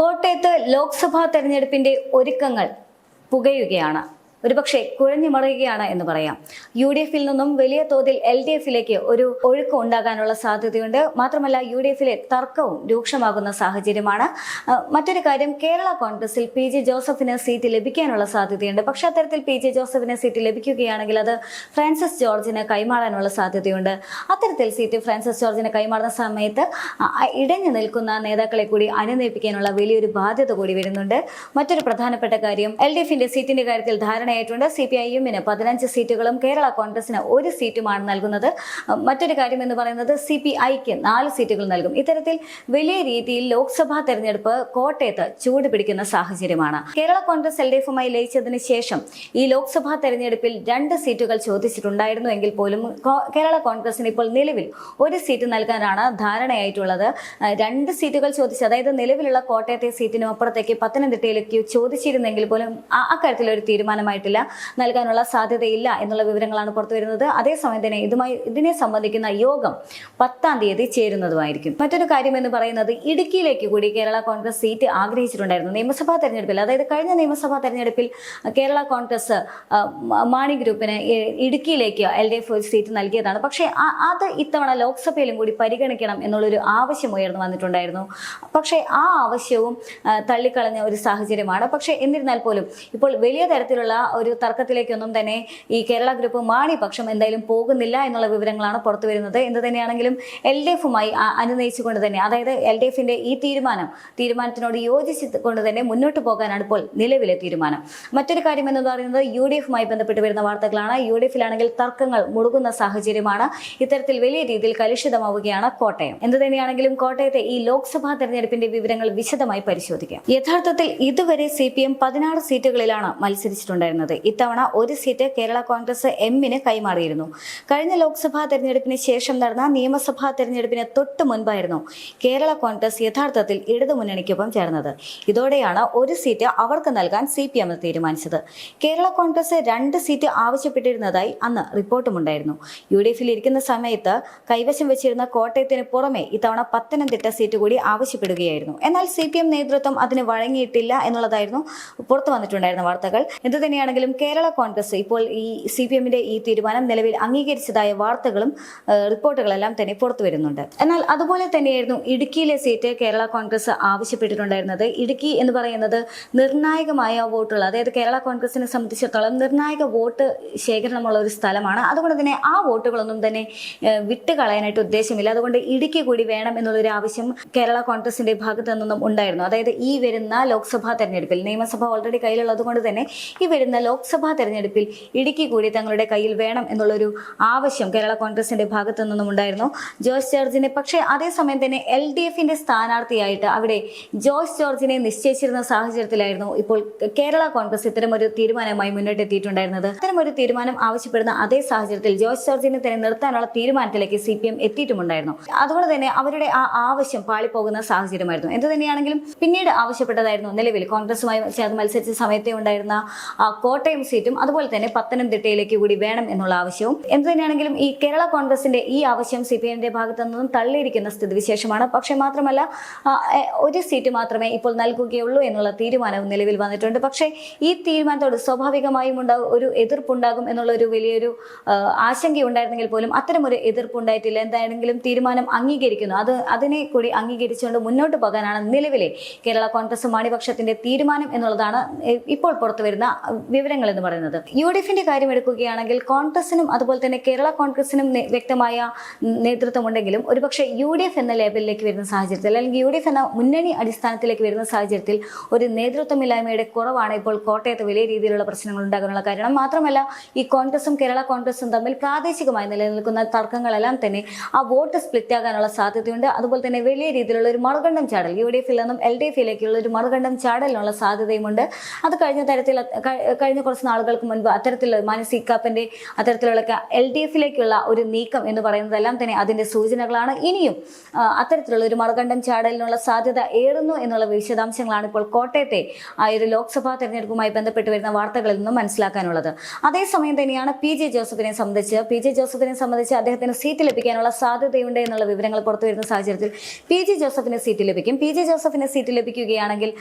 കോട്ടയത്ത് ലോക്സഭാ തെരഞ്ഞെടുപ്പിന്റെ ഒരുക്കങ്ങൾ പുകയുകയാണ്. ഒരുപക്ഷെ കുഴഞ്ഞു മറിയുകയാണ് എന്ന് പറയാം. യു ഡി എഫിൽ നിന്നും വലിയ തോതിൽ എൽ ഡി എഫിലേക്ക് ഒരു ഒഴുക്ക് ഉണ്ടാകാനുള്ള സാധ്യതയുണ്ട്. മാത്രമല്ല യു ഡി എഫിലെ തർക്കവും രൂക്ഷമാകുന്ന സാഹചര്യമാണ്. മറ്റൊരു കാര്യം കേരള കോൺഗ്രസിൽ പി ജെ ജോസഫിന് സീറ്റ് ലഭിക്കാനുള്ള സാധ്യതയുണ്ട്. പക്ഷെ അത്തരത്തിൽ പി ജെ ജോസഫിന് സീറ്റ് ലഭിക്കുകയാണെങ്കിൽ അത് ഫ്രാൻസിസ് ജോർജിന് കൈമാറാനുള്ള സാധ്യതയുണ്ട്. അത്തരത്തിൽ സീറ്റ് ഫ്രാൻസിസ് ജോർജിന് കൈമാറുന്ന സമയത്ത് ഇടഞ്ഞു നിൽക്കുന്ന നേതാക്കളെ കൂടി അനുനയിപ്പിക്കാനുള്ള വലിയൊരു ബാധ്യത കൂടി വരുന്നുണ്ട്. മറ്റൊരു പ്രധാനപ്പെട്ട കാര്യം എൽ ഡി എഫിന്റെ സീറ്റിന്റെ കാര്യത്തിൽ ധാരണയായിട്ടുണ്ട് സി പി ഐ എമ്മിന് പതിനഞ്ച് സീറ്റുകളും കേരള കോൺഗ്രസിന് ഒരു സീറ്റുമാണ് നൽകുന്നത്. മറ്റൊരു കാര്യം എന്ന് പറയുന്നത് സി പി ഐക്ക് നാല് സീറ്റുകൾ നൽകും. ഇത്തരത്തിൽ വലിയ രീതിയിൽ ലോക്സഭാ തെരഞ്ഞെടുപ്പ് കോട്ടയത്ത് ചൂട് പിടിക്കുന്ന സാഹചര്യമാണ്. കേരള കോൺഗ്രസ് എൽ ഡി എഫുമായി ലയിച്ചതിന് ശേഷം ഈ ലോക്സഭാ തെരഞ്ഞെടുപ്പിൽ രണ്ട് സീറ്റുകൾ ചോദിച്ചിട്ടുണ്ടായിരുന്നു എങ്കിൽ പോലും കേരള കോൺഗ്രസിന് ഇപ്പോൾ നിലവിൽ ഒരു സീറ്റ് നൽകാനാണ് ധാരണയായിട്ടുള്ളത്. രണ്ട് സീറ്റുകൾ ചോദിച്ചു അതായത് നിലവിലുള്ള കോട്ടയത്തെ സീറ്റിനും അപ്പുറത്തേക്ക് പത്തനംതിട്ടയിലേക്ക് ചോദിച്ചിരുന്നെങ്കിൽ പോലും അക്കാര്യത്തിൽ ഒരു തീരുമാനമായിട്ടില്ല നൽകാനുള്ള സാധ്യതയില്ല എന്നുള്ള വിവരങ്ങളാണ് പുറത്തു വരുന്നത്. അതേസമയം തന്നെ ഇതുമായി ഇതിനെ സംബന്ധിക്കുന്ന യോഗം പത്താം തീയതി ചേരുന്നതുമായിരിക്കും. മറ്റൊരു കാര്യം എന്ന് പറയുന്നത് ഇടുക്കിയിലേക്ക് കൂടി കേരള കോൺഗ്രസ് സീറ്റ് ആഗ്രഹിച്ചിട്ടുണ്ടായിരുന്നു നിയമസഭാ തെരഞ്ഞെടുപ്പിൽ. അതായത് കഴിഞ്ഞ നിയമസഭാ തെരഞ്ഞെടുപ്പിൽ കേരള കോൺഗ്രസ് മാണി ഗ്രൂപ്പിന് ഇടുക്കിയിലേക്ക് എൽ ഡി എഫ് സീറ്റ് നൽകിയതാണ്. പക്ഷേ അത് ഇത്തവണ ലോക്സഭയിലും കൂടി പരിഗണിക്കണം എന്നുള്ളൊരു ആവശ്യം ഉയർന്നു വന്നിട്ടുണ്ടായിരുന്നു. പക്ഷേ ആ ആവശ്യവും തള്ളിക്കളഞ്ഞ ഒരു സാഹചര്യമാണ്. പക്ഷേ എന്നിരുന്നാൽ പോലും ഇപ്പോൾ വലിയ തരത്തിലുള്ള ഒരു തർക്കത്തിലേക്കൊന്നും തന്നെ ഈ കേരള ഗ്രൂപ്പ് മാണി പക്ഷം എന്തായാലും പോകുന്നില്ല എന്നുള്ള വിവരങ്ങളാണ് പുറത്തു വരുന്നത്. എന്ത് തന്നെയാണെങ്കിലും എൽ ഡി എഫുമായി അനുനയിച്ചുകൊണ്ട് തന്നെ അതായത് എൽ ഡി എഫിന്റെ ഈ തീരുമാനം തീരുമാനത്തിനോട് യോജിച്ചുകൊണ്ട് തന്നെ മുന്നോട്ട് പോകാനാണ് ഇപ്പോൾ നിലവിലെ തീരുമാനം. മറ്റൊരു കാര്യം എന്ന് പറയുന്നത് യു ഡി എഫുമായി ബന്ധപ്പെട്ട് വരുന്ന വാർത്തകളാണ്. യു ഡി എഫിലാണെങ്കിൽ തർക്കങ്ങൾ മുടുകുന്ന സാഹചര്യമാണ്. ഇത്തരത്തിൽ വലിയ രീതിയിൽ കലുഷിതമാവുകയാണ് കോട്ടയം. എന്ത് തന്നെയാണെങ്കിലും കോട്ടയത്തെ ഈ ലോക്സഭാ തെരഞ്ഞെടുപ്പിന്റെ വിവരങ്ങൾ വിശദമായി പരിശോധിക്കാം. യഥാർത്ഥത്തിൽ ഇതുവരെ സി പി എം പതിനാറ് സീറ്റുകളിലാണ് മത്സരിച്ചിട്ടുണ്ടായിരുന്നത്. ഇത്തവണ ഒരു സീറ്റ് കേരള കോൺഗ്രസ് എമ്മിന് കൈമാറിയിരുന്നു. കഴിഞ്ഞ ലോക്സഭാ തെരഞ്ഞെടുപ്പിന് ശേഷം നടന്ന നിയമസഭാ തെരഞ്ഞെടുപ്പിന് തൊട്ട് മുൻപായിരുന്നു കേരള കോൺഗ്രസ് യഥാർത്ഥത്തിൽ ഇടതുമുന്നണിക്കൊപ്പം ചേർന്നത്. ഇതോടെയാണ് ഒരു സീറ്റ് അവർക്ക് നൽകാൻ സി തീരുമാനിച്ചത്. കേരള കോൺഗ്രസ് രണ്ട് സീറ്റ് ആവശ്യപ്പെട്ടിരുന്നതായി അന്ന് റിപ്പോർട്ടുമുണ്ടായിരുന്നു. യു ഡി എഫിൽ ഇരിക്കുന്ന സമയത്ത് കൈവശം വെച്ചിരുന്ന കോട്ടയത്തിന് പുറമെ ഇത്തവണ പത്തനംതിട്ട സീറ്റ് കൂടി ആവശ്യപ്പെടുകയായിരുന്നു. എന്നാൽ സി നേതൃത്വം അതിന് വഴങ്ങിയിട്ടില്ല എന്നുള്ളതായിരുന്നു പുറത്തു വന്നിട്ടുണ്ടായിരുന്ന വാർത്തകൾ. എന്തു തന്നെയാണെങ്കിലും കേരള കോൺഗ്രസ് ഇപ്പോൾ ഈ സി പി എമ്മിന്റെ ഈ തീരുമാനം നിലവിൽ അംഗീകരിച്ചതായ വാർത്തകളും റിപ്പോർട്ടുകളെല്ലാം തന്നെ പുറത്തു വരുന്നുണ്ട്. എന്നാൽ അതുപോലെ തന്നെയായിരുന്നു ഇടുക്കിയിലെ സീറ്റ് കേരള കോൺഗ്രസ് ആവശ്യപ്പെട്ടിട്ടുണ്ടായിരുന്നത്. ഇടുക്കി എന്ന് പറയുന്നത് നിർണായകമായ വോട്ടുള്ള അതായത് കേരള കോൺഗ്രസിനെ സംബന്ധിച്ചിടത്തോളം നിർണായക വോട്ട് ശേഖരണമുള്ള ഒരു സ്ഥലമാണ്. അതുകൊണ്ട് തന്നെ ആ വോട്ടുകളൊന്നും തന്നെ വിട്ടുകളയാനായിട്ട് ഉദ്ദേശമില്ല. അതുകൊണ്ട് ഇടുക്കി കൂടി വേണം എന്നുള്ളൊരു ആവശ്യം കേരള കോൺഗ്രസിന്റെ ഭാഗത്തു നിന്നും ഉണ്ടായിരുന്നു. അതായത് ഈ വരുന്ന ലോക്സഭാ തെരഞ്ഞെടുപ്പിൽ നിയമസഭ ഓൾറെഡി കയ്യിലുള്ളത് കൊണ്ട് തന്നെ ഈ വരുന്ന ലോക്സഭാ തെരഞ്ഞെടുപ്പിൽ ഇടുക്കി കൂടി തങ്ങളുടെ കയ്യിൽ വേണം എന്നുള്ളൊരു ആവശ്യം കേരള കോൺഗ്രസിന്റെ ഭാഗത്തു നിന്നും ഉണ്ടായിരുന്നു. ജോയ്സ് ജോർജിനെ പക്ഷേ അതേസമയം തന്നെ എൽ ഡി എഫിന്റെ സ്ഥാനാർത്ഥിയായിട്ട് അവിടെ ജോയ്സ് ജോർജിനെ നിശ്ചയിച്ചിരുന്ന സാഹചര്യത്തിലായിരുന്നു ഇപ്പോൾ കേരള കോൺഗ്രസ് ഇത്തരമൊരു തീരുമാനമായി മുന്നോട്ടെത്തിയിട്ടുണ്ടായിരുന്നത്. അത്തരമൊരു തീരുമാനം ആവശ്യപ്പെടുന്ന അതേ സാഹചര്യത്തിൽ ജോയ്സ് ജോർജിനെ തന്നെ നിർത്താനുള്ള തീരുമാനത്തിലേക്ക് സി പി എം എത്തിയിട്ടുമുണ്ടായിരുന്നു. അതുകൊണ്ട് തന്നെ അവരുടെ ആ ആവശ്യം പാളിപ്പോകുന്ന സാഹചര്യമായിരുന്നു. എന്തു തന്നെയാണെങ്കിലും പിന്നീട് ആവശ്യപ്പെട്ടതായിരുന്നു. നിലവിൽ കോൺഗ്രസുമായി ചേർന്ന് മത്സരിച്ച സമയത്തെ ഉണ്ടായിരുന്ന കോട്ടയം സീറ്റും അതുപോലെ തന്നെ പത്തനംതിട്ടയിലേക്ക് കൂടി വേണം എന്നുള്ള ആവശ്യവും. എന്ത് തന്നെയാണെങ്കിലും ഈ കേരള കോൺഗ്രസിന്റെ ഈ ആവശ്യം സി പി എമ്മിന്റെ ഭാഗത്തു നിന്നും തള്ളിയിരിക്കുന്ന സ്ഥിതിവിശേഷമാണ്. പക്ഷേ മാത്രമല്ല ഒരു സീറ്റ് മാത്രമേ ഇപ്പോൾ നൽകുകയുള്ളൂ എന്നുള്ള തീരുമാനവും നിലവിൽ വന്നിട്ടുണ്ട്. പക്ഷേ ഈ തീരുമാനത്തോട് സ്വാഭാവികമായും ഉണ്ടാകും ഒരു എതിർപ്പുണ്ടാകും എന്നുള്ള ഒരു വലിയൊരു ആശങ്കയുണ്ടായിരുന്നെങ്കിൽ പോലും അത്തരം ഒരു എതിർപ്പ് ഉണ്ടായിട്ടില്ല എന്താണെങ്കിലും തീരുമാനം അംഗീകരിക്കുന്നു. അത് അതിനെ കൂടി അംഗീകരിച്ചുകൊണ്ട് മുന്നോട്ട് പോകാനാണ് നിലവിലെ കേരള കോൺഗ്രസ് മാണിപക്ഷത്തിന്റെ തീരുമാനം എന്നുള്ളതാണ് ഇപ്പോൾ പുറത്തു വരുന്ന വിവരങ്ങൾ എന്ന് പറയുന്നത്. യു ഡി എഫിന്റെ കാര്യം എടുക്കുകയാണെങ്കിൽ കോൺഗ്രസിനും അതുപോലെ തന്നെ കേരള കോൺഗ്രസിനും വ്യക്തമായ നേതൃത്വമുണ്ടെങ്കിലും ഒരുപക്ഷെ യു ഡി എഫ് എന്ന ലേബലിലേക്ക് വരുന്ന സാഹചര്യത്തിൽ അല്ലെങ്കിൽ യു ഡി എഫ് എന്ന മുന്നണി അടിസ്ഥാനത്തിലേക്ക് വരുന്ന സാഹചര്യത്തിൽ ഒരു നേതൃത്വമില്ലായ്മയുടെ കുറവാണ് ഇപ്പോൾ കോട്ടയത്ത് വലിയ രീതിയിലുള്ള പ്രശ്നങ്ങൾ ഉണ്ടാകാനുള്ള കാരണം. മാത്രമല്ല ഈ കോൺഗ്രസും കേരള കോൺഗ്രസും തമ്മിൽ പ്രാദേശികമായി നിലനിൽക്കുന്ന തർക്കങ്ങളെല്ലാം തന്നെ ആ വോട്ട് സ്പ്ലിറ്റ് ആകാനുള്ള സാധ്യതയുണ്ട്. അതുപോലെ തന്നെ വലിയ രീതിയിലുള്ള ഒരു മറുകണ്ഠം ചാടൽ യു ഡി എഫിൽ നിന്നും എൽ ഡി എഫിലേക്കുള്ള ഒരു മറുകണ്ഠം ചാടലിനുള്ള സാധ്യതയുമുണ്ട്. അത് കഴിഞ്ഞ തരത്തിൽ കഴിഞ്ഞ കുറച്ച് നാളുകൾക്ക് മുൻപ് അത്തരത്തിലുള്ള മാനസി കാപ്പന്റെ അത്തരത്തിലുള്ള എൽ ഡി എഫിലേക്കുള്ള ഒരു നീക്കം എന്ന് പറയുന്നതെല്ലാം തന്നെ അതിന്റെ സൂചനകളാണ്. ഇനിയും അത്തരത്തിലുള്ള ഒരു മറുകണ്ഠം ചാടലിനുള്ള സാധ്യത ഏറുന്നു എന്നുള്ള വിശദാംശങ്ങളാണ് ഇപ്പോൾ കോട്ടയത്തെ ആ ഒരു ലോക്സഭാ തെരഞ്ഞെടുപ്പുമായി ബന്ധപ്പെട്ട് വരുന്ന വാർത്തകളിൽ നിന്നും മനസ്സിലാക്കാനുള്ളത്. അതേസമയം തന്നെയാണ് പി ജെ ജോസഫിനെ സംബന്ധിച്ച് പി ജെ ജോസഫിനെ സംബന്ധിച്ച് അദ്ദേഹത്തിന് സീറ്റ് ലഭിക്കാനുള്ള സാധ്യതയുണ്ട് എന്നുള്ള വിവരങ്ങൾ പുറത്തു വരുന്ന സാഹചര്യത്തിൽ പി ജെ ജോസഫിന് സീറ്റ് ലഭിക്കും. പി ജെ ജോസഫിന് സീറ്റ് ലഭിക്കുകയാണെങ്കിൽ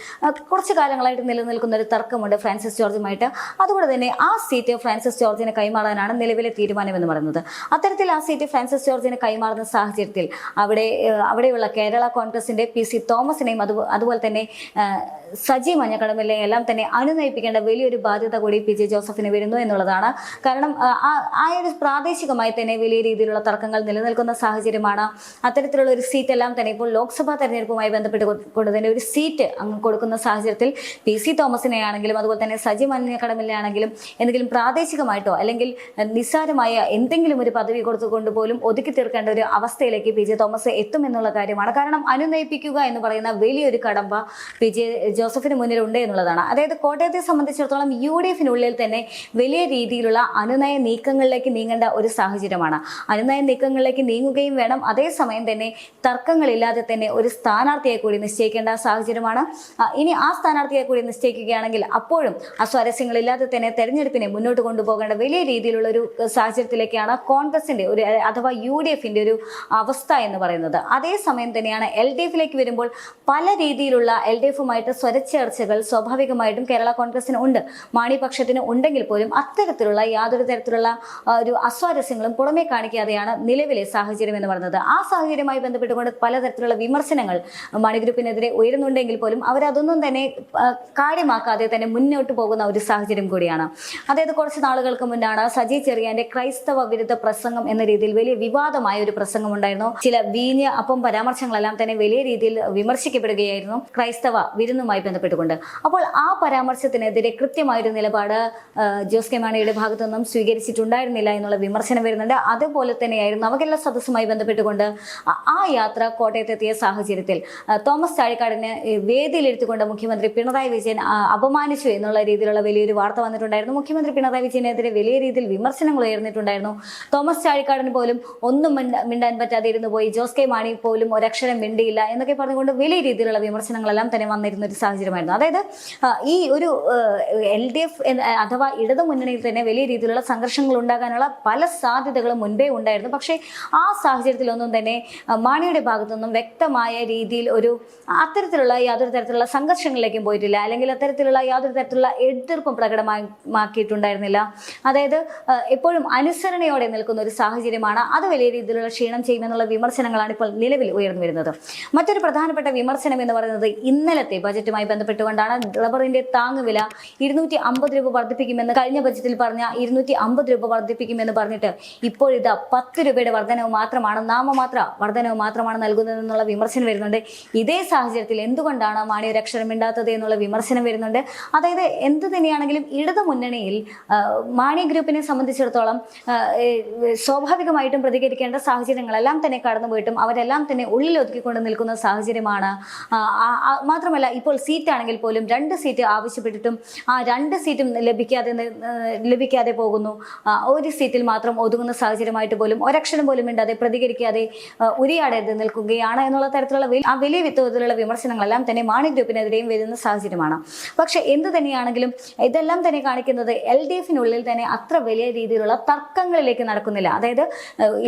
കുറച്ച് കാലങ്ങളായിട്ട് നിലനിൽക്കുന്ന ഒരു തർക്കമുണ്ട് ഫ്രാൻസിസ് ജോർജുമായിട്ട്. അതുകൊണ്ട് തന്നെ ആ സീറ്റ് ഫ്രാൻസിസ് ജോർജിനെ കൈമാറാനാണ് നിലവിലെ തീരുമാനമെന്ന് പറയുന്നത്. അത്തരത്തിൽ ആ സീറ്റ് ഫ്രാൻസിസ് ജോർജിനെ കൈമാറുന്ന സാഹചര്യത്തിൽ അവിടെ അവിടെയുള്ള കേരള കോൺഗ്രസിന്റെ പി സി തോമസിനെയും അത് അതുപോലെ തന്നെ സജി മഞ്ഞക്കടമിലെ എല്ലാം തന്നെ അനുനയിപ്പിക്കേണ്ട വലിയൊരു ബാധ്യത കൂടി പി ജെ ജോസഫിന് വരുന്നു എന്നുള്ളതാണ്. കാരണം ആ, ഒരു പ്രാദേശികമായി തന്നെ വലിയ രീതിയിലുള്ള തർക്കങ്ങൾ നിലനിൽക്കുന്ന സാഹചര്യമാണ്. അത്തരത്തിലുള്ള ഒരു സീറ്റ് എല്ലാം തന്നെ ഇപ്പോൾ ലോക്സഭാ തെരഞ്ഞെടുപ്പുമായി ബന്ധപ്പെട്ട് കൊണ്ട് തന്നെ ഒരു സീറ്റ് അങ്ങ് കൊടുക്കുന്ന സാഹചര്യത്തിൽ പി സി തോമസിനെ ആണെങ്കിലും അതുപോലെ തന്നെ സജി മഞ്ഞക്കടമ്പിലെ ആണെങ്കിലും എന്തെങ്കിലും പ്രാദേശികമായിട്ടോ അല്ലെങ്കിൽ നിസ്സാരമായ എന്തെങ്കിലും ഒരു പദവി കൊടുത്തുകൊണ്ട് പോലും ഒതുക്കി തീർക്കേണ്ട ഒരു അവസ്ഥയിലേക്ക് പി ജെ തോമസ് എത്തുമെന്നുള്ള കാര്യമാണ്. കാരണം അനുനയിപ്പിക്കുക എന്ന് പറയുന്ന വലിയൊരു കടമ്പ പി ജെ ജോസഫിന് മുന്നിൽ ഉണ്ട് എന്നുള്ളതാണ്. അതായത് കോട്ടയത്തെ സംബന്ധിച്ചിടത്തോളം യു ഡി എഫിനുള്ളിൽ തന്നെ വലിയ രീതിയിലുള്ള അനുനയ നീക്കങ്ങളിലേക്ക് നീങ്ങേണ്ട ഒരു സാഹചര്യമാണ്. അനുനയ നീക്കങ്ങളിലേക്ക് നീങ്ങുകയും വേണം. അതേസമയം തന്നെ തർക്കങ്ങളില്ലാതെ തന്നെ ഒരു സ്ഥാനാർത്ഥിയെ കൂടി നിശ്ചയിക്കേണ്ട സാഹചര്യമാണ്. ആ, ഇനി ആ സ്ഥാനാർത്ഥിയെ കൂടി നിശ്ചയിക്കുകയാണെങ്കിൽ അപ്പോഴും അസ്വാരസ്യങ്ങളില്ലാതെ തന്നെ തെരഞ്ഞെടുപ്പിനെ മുന്നോട്ട് കൊണ്ടുപോകേണ്ട വലിയ രീതിയിലുള്ള ഒരു സാഹചര്യത്തിലേക്കാണ് കോൺഗ്രസിന്റെ ഒരു അഥവാ യു ഡി എഫിന്റെ ഒരു അവസ്ഥ എന്ന് പറയുന്നത്. അതേസമയം തന്നെയാണ് എൽ ഡി എഫിലേക്ക് വരുമ്പോൾ പല രീതിയിലുള്ള എൽ ഡി എഫുമായിട്ട് സ്വരച്ചേർച്ചകൾ സ്വാഭാവികമായിട്ടും കേരള കോൺഗ്രസിന് ഉണ്ട്. മാണി പക്ഷത്തിന് ഉണ്ടെങ്കിൽ പോലും അത്തരത്തിലുള്ള യാതൊരു തരത്തിലുള്ള ഒരു അസ്വാരസ്യങ്ങളും പുറമേ കാണിക്കാതെയാണ് നിലവിലെ സാഹചര്യം എന്ന് പറയുന്നത്. ആ സാഹചര്യവുമായി ബന്ധപ്പെട്ടുകൊണ്ട് പലതരത്തിലുള്ള വിമർശനങ്ങൾ മാണി ഗ്രൂപ്പിനെതിരെ ഉയരുന്നുണ്ടെങ്കിൽ പോലും അവരതൊന്നും തന്നെ കാര്യമാക്കാതെ തന്നെ മുന്നോട്ട് പോകുന്ന ഒരു സാഹചര്യം കൂടിയാണ്. അതായത് കുറച്ച് നാളുകൾക്ക് മുന്നാണ് സജി ചെറിയാന്റെ ക്രൈസ്തവ വിരുദ്ധ പ്രസംഗം എന്ന രീതിയിൽ വലിയ വിവാദമായ ഒരു പ്രസംഗം ഉണ്ടായിരുന്നു. ചില വീഞ്ഞ അപ്പം പരാമർശങ്ങളെല്ലാം തന്നെ വലിയ രീതിയിൽ വിമർശിക്കപ്പെടുകയായിരുന്നു ക്രൈസ്തവ വിരുന്നുമായി ബന്ധപ്പെട്ടുകൊണ്ട്. അപ്പോൾ ആ പരാമർശത്തിനെതിരെ കൃത്യമായൊരു നിലപാട് ജോസ് കെ മാണിയുടെ ഭാഗത്തു നിന്നും സ്വീകരിച്ചിട്ടുണ്ടായിരുന്നില്ല എന്നുള്ള വിമർശനം വരുന്നുണ്ട്. അതുപോലെ തന്നെയായിരുന്നു നവകേരള സദസ്സുമായി ബന്ധപ്പെട്ടുകൊണ്ട് ആ- യാത്ര കോട്ടയത്തെത്തിയ സാഹചര്യത്തിൽ. തോമസ് ചാഴിക്കാടിനെ വേദിയിലെടുത്തുകൊണ്ട് മുഖ്യമന്ത്രി പിണറായി വിജയൻ അപമാനിച്ചു എന്നുള്ള രീതിയിലുള്ള വലിയൊരു വാർത്ത വന്നിട്ടുണ്ടായിരുന്നു. മുഖ്യമന്ത്രി പിണറായി വിജയനെതിരെ വലിയ രീതിയിൽ വിമർശനങ്ങൾ ഉയർന്നിട്ടുണ്ടായിരുന്നു. തോമസ് ചാഴിക്കാടിന് പോലും ഒന്നും മിണ്ട- മിണ്ടാൻ പറ്റാതെ ഇരുന്നു പോയി. ജോസ് കെ മാണി പോലും ഒരക്ഷരം മിണ്ടിയില്ല എന്നൊക്കെ പറഞ്ഞുകൊണ്ട് വലിയ രീതിയിലുള്ള വിമർശനങ്ങളെല്ലാം തന്നെ വന്നിരുന്ന ഒരു സാഹചര്യമായിരുന്നു. അതായത് ഈ ഒരു എൽ ഡി എഫ് അഥവാ ഇടതു മുന്നണിയിൽ തന്നെ വലിയ രീതിയിലുള്ള സംഘർഷങ്ങൾ ഉണ്ടാകാനുള്ള പല സാധ്യതകളും മുൻപേ ഉണ്ടായിരുന്നു. പക്ഷേ ആ സാഹചര്യത്തിലൊന്നും തന്നെ മാണിയുടെ ഭാഗത്തുനിന്നും വ്യക്തമായ രീതിയിൽ ഒരു അത്തരത്തിലുള്ള യാതൊരു തരത്തിലുള്ള സംഘർഷങ്ങളിലേക്കും പോയിട്ടില്ല. അല്ലെങ്കിൽ അത്തരത്തിലുള്ള യാതൊരു തരത്തിലുള്ള എതിർപ്പും പ്രകടമാക്കിയിട്ടുണ്ടായിരുന്നില്ല അതായത് എപ്പോഴും അനുസരണയോടെ നിൽക്കുന്ന ഒരു സാഹചര്യമാണ് അത് വലിയ രീതിയിലുള്ള ക്ഷീണം ചെയ്യുമെന്നുള്ള വിമർശനങ്ങളാണ് ഇപ്പോൾ നിലവിൽ ഉയർന്നു വരുന്നത്. മറ്റൊരു പ്രധാനപ്പെട്ട വിമർശനം എന്ന് പറയുന്നത് ഇന്നലത്തെ ബജറ്റുമായി ബന്ധപ്പെട്ടുകൊണ്ടാണ്. റബ്ബറിന്റെ താങ്ങുവില ഇരുന്നൂറ്റി അമ്പത് രൂപ വർദ്ധിപ്പിക്കുമെന്ന് കഴിഞ്ഞ ബജറ്റിൽ പറഞ്ഞ ഇരുന്നൂറ്റി അമ്പത് രൂപ വർദ്ധിപ്പിക്കുമെന്ന് പറഞ്ഞിട്ട് ഇപ്പോഴിതാ പത്ത് രൂപയുടെ വർധനവ് മാത്രമാണ് നാമമാത്ര വർധനവ് മാത്രമാണ് നൽകുന്നതെന്നുള്ള വിമർശനം വരുന്നുണ്ട്. ഇതേ സാഹചര്യത്തിൽ എന്തുകൊണ്ടാണ് മാണി ഒരു എന്നുള്ള വിമർശനം വരുന്നുണ്ട്. അതായത് എന്ത് തന്നെയാണെങ്കിലും ഇടതു മുന്നണിയിൽ മാണി ഗ്രൂപ്പിനെ സംബന്ധിച്ചിടത്തോളം സ്വാഭാവികമായിട്ടും പ്രതികരിക്കേണ്ട സാഹചര്യങ്ങളെല്ലാം തന്നെ കടന്നുപോയിട്ടും അവരെല്ലാം തന്നെ ഉള്ളിലൊതുക്കിക്കൊണ്ട് നിൽക്കുന്ന സാഹചര്യമാണ്. മാത്രമല്ല ഇപ്പോൾ സീറ്റ് ആണെങ്കിൽ പോലും രണ്ട് സീറ്റ് ആവശ്യപ്പെട്ടിട്ടും ആ രണ്ട് സീറ്റും ലഭിക്കാതെ ലഭിക്കാതെ പോകുന്നു. ഒരു സീറ്റിൽ മാത്രം ഒതുങ്ങുന്ന സാഹചര്യമായിട്ട് പോലും ഒരക്ഷരം പോലും മിണ്ടാതെ പ്രതികരിക്കാതെ ആ, നിൽക്കുകയാണ് എന്നുള്ള തരത്തിലുള്ള ആ വലിയ വിധത്തിലുള്ള വിമർശനങ്ങളെല്ലാം തന്നെ മാണി ഗ്രൂപ്പിനെതിരെയും വരുന്ന സാഹചര്യമാണ്. പക്ഷെ എന്ത് തന്നെയാണെങ്കിലും ഇതെല്ലാം തന്നെ കാണിക്കുന്നത് എൽ ഡി എഫിനുള്ളിൽ തന്നെ അത്ര വലിയ രീതിയിലുള്ള തർക്കങ്ങളിലേക്ക് നടക്കുന്നില്ല. അതായത്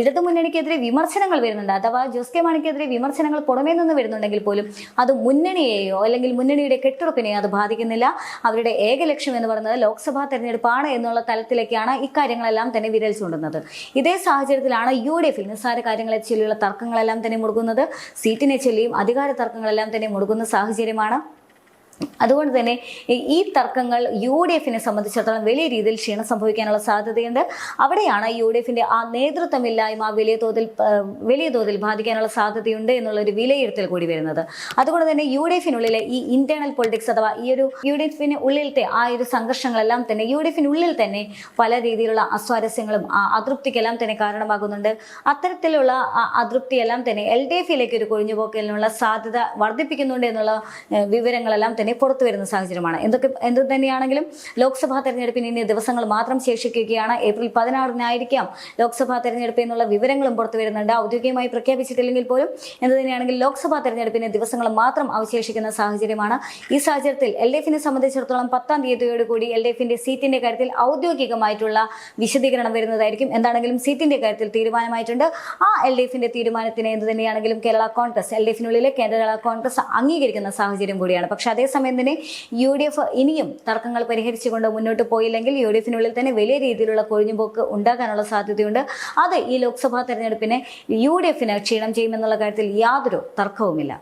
ഇടതുമുന്നണിക്കെതിരെ ഇടതു മുന്നണിക്കെതിരെ വിമർശനങ്ങൾ വരുന്നുണ്ട്. അഥവാ ജോസ് കെ മാണിക്കെതിരെ വിമർശനങ്ങൾ പുറമേ നിന്ന് വരുന്നുണ്ടെങ്കിൽ പോലും അത് മുന്നണിയെയോ അല്ലെങ്കിൽ മുന്നണിയുടെ കെട്ടുറപ്പിനെയോ അത് ബാധിക്കുന്നില്ല. അവരുടെ ഏക ലക്ഷ്യം എന്ന് പറയുന്നത് ലോക്സഭാ തെരഞ്ഞെടുപ്പാണ് എന്നുള്ള തലത്തിലേക്കാണ് ഇക്കാര്യങ്ങളെല്ലാം തന്നെ വിരൽ ചൂണ്ടുന്നത്. ഇതേ സാഹചര്യത്തിലാണ് യു ഡി എഫിൽ നിസ്സാര കാര്യങ്ങളെ ചൊല്ലിയുള്ള തർക്കങ്ങളെല്ലാം തന്നെ മുറുകുന്നത്. സീറ്റിനെ ചൊല്ലിയും അധികാര തർക്കങ്ങളെല്ലാം തന്നെ മുറുകുന്ന സാഹചര്യമാണ്. അതുകൊണ്ട് തന്നെ ഈ- തർക്കങ്ങൾ യു ഡി എഫിനെ സംബന്ധിച്ചിടത്തോളം വലിയ രീതിയിൽ ക്ഷീണം സംഭവിക്കാനുള്ള സാധ്യതയുണ്ട്. അവിടെയാണ് യു ഡി എഫിന്റെ ആ നേതൃത്വമില്ലായ്മ വലിയ തോതിൽ വലിയ തോതിൽ ബാധിക്കാനുള്ള സാധ്യതയുണ്ട് എന്നുള്ള ഒരു വിലയിരുത്തൽ കൂടി വരുന്നത്. അതുകൊണ്ട് തന്നെ യു ഡി എഫിനുള്ളിലെ ഈ ഇന്റേണൽ പൊളിറ്റിക്സ് അഥവാ ഈ ഒരു യു ഡി എഫിന് ഉള്ളിലത്തെ ആ ഒരു സംഘർഷങ്ങളെല്ലാം തന്നെ യു ഡി എഫിനുള്ളിൽ തന്നെ പല രീതിയിലുള്ള അസ്വാരസ്യങ്ങളും അതൃപ്തിക്കെല്ലാം തന്നെ കാരണമാകുന്നുണ്ട്. അത്തരത്തിലുള്ള അതൃപ്തിയെല്ലാം തന്നെ എൽ ഡി എഫിലേക്ക് ഒരു കൊഴിഞ്ഞുപോക്കലിനുള്ള സാധ്യത വർദ്ധിപ്പിക്കുന്നുണ്ട് എന്നുള്ള വിവരങ്ങളെല്ലാം തന്നെ തന്നെ പുറത്തു വരുന്ന സാഹചര്യമാണ്. എന്തൊക്കെ എന്ത് തന്നെയാണെങ്കിലും ലോക്സഭാ തെരഞ്ഞെടുപ്പിന് ഇനി ദിവസങ്ങൾ മാത്രം ശേഷിക്കുകയാണ്. ഏപ്രിൽ പതിനാറിനായിരിക്കാം ലോക്സഭാ തെരഞ്ഞെടുപ്പ് എന്നുള്ള വിവരങ്ങളും പുറത്തു വരുന്നുണ്ട്. ഔദ്യോഗികമായി പ്രഖ്യാപിച്ചിട്ടില്ലെങ്കിൽ പോലും എന്ത് തന്നെയാണെങ്കിൽ ലോക്സഭാ തെരഞ്ഞെടുപ്പിന് ദിവസങ്ങൾ മാത്രം അവശേഷിക്കുന്ന സാഹചര്യമാണ്. ഈ സാഹചര്യത്തിൽ എൽ ഡി എഫിനെ സംബന്ധിച്ചിടത്തോളം പത്താം തീയതിയോട് കൂടി എൽ ഡി എഫിന്റെ സീറ്റിന്റെ കാര്യത്തിൽ ഔദ്യോഗികമായിട്ടുള്ള വിശദീകരണം വരുന്നതായിരിക്കും. എന്താണെങ്കിലും സീറ്റിന്റെ കാര്യത്തിൽ തീരുമാനമായിട്ടുണ്ട്. ആ എൽ ഡി എഫിന്റെ തീരുമാനത്തിന് എന്ത് തന്നെയാണെങ്കിലും കേരള കോൺഗ്രസ് എൽ ഡി എഫിനുള്ളിലെ കേരള കോൺഗ്രസ് അംഗീകരിക്കുന്ന സാഹചര്യം കൂടിയാണ്. പക്ഷെ അതേസമയം തന്നെ യു ഡി എഫ് ഇനിയും തർക്കങ്ങൾ പരിഹരിച്ചുകൊണ്ട് മുന്നോട്ട് പോയില്ലെങ്കിൽ യു ഡി എഫിനുള്ളിൽ തന്നെ വലിയ രീതിയിലുള്ള കൊഴിഞ്ഞുപോക്ക് ഉണ്ടാകാനുള്ള സാധ്യതയുണ്ട്. അത് ഈ ലോക്സഭാ തെരഞ്ഞെടുപ്പിനെ യു ഡി എഫിന് ക്ഷീണം ചെയ്യുമെന്നുള്ള കാര്യത്തിൽ യാതൊരു തർക്കവുമില്ല.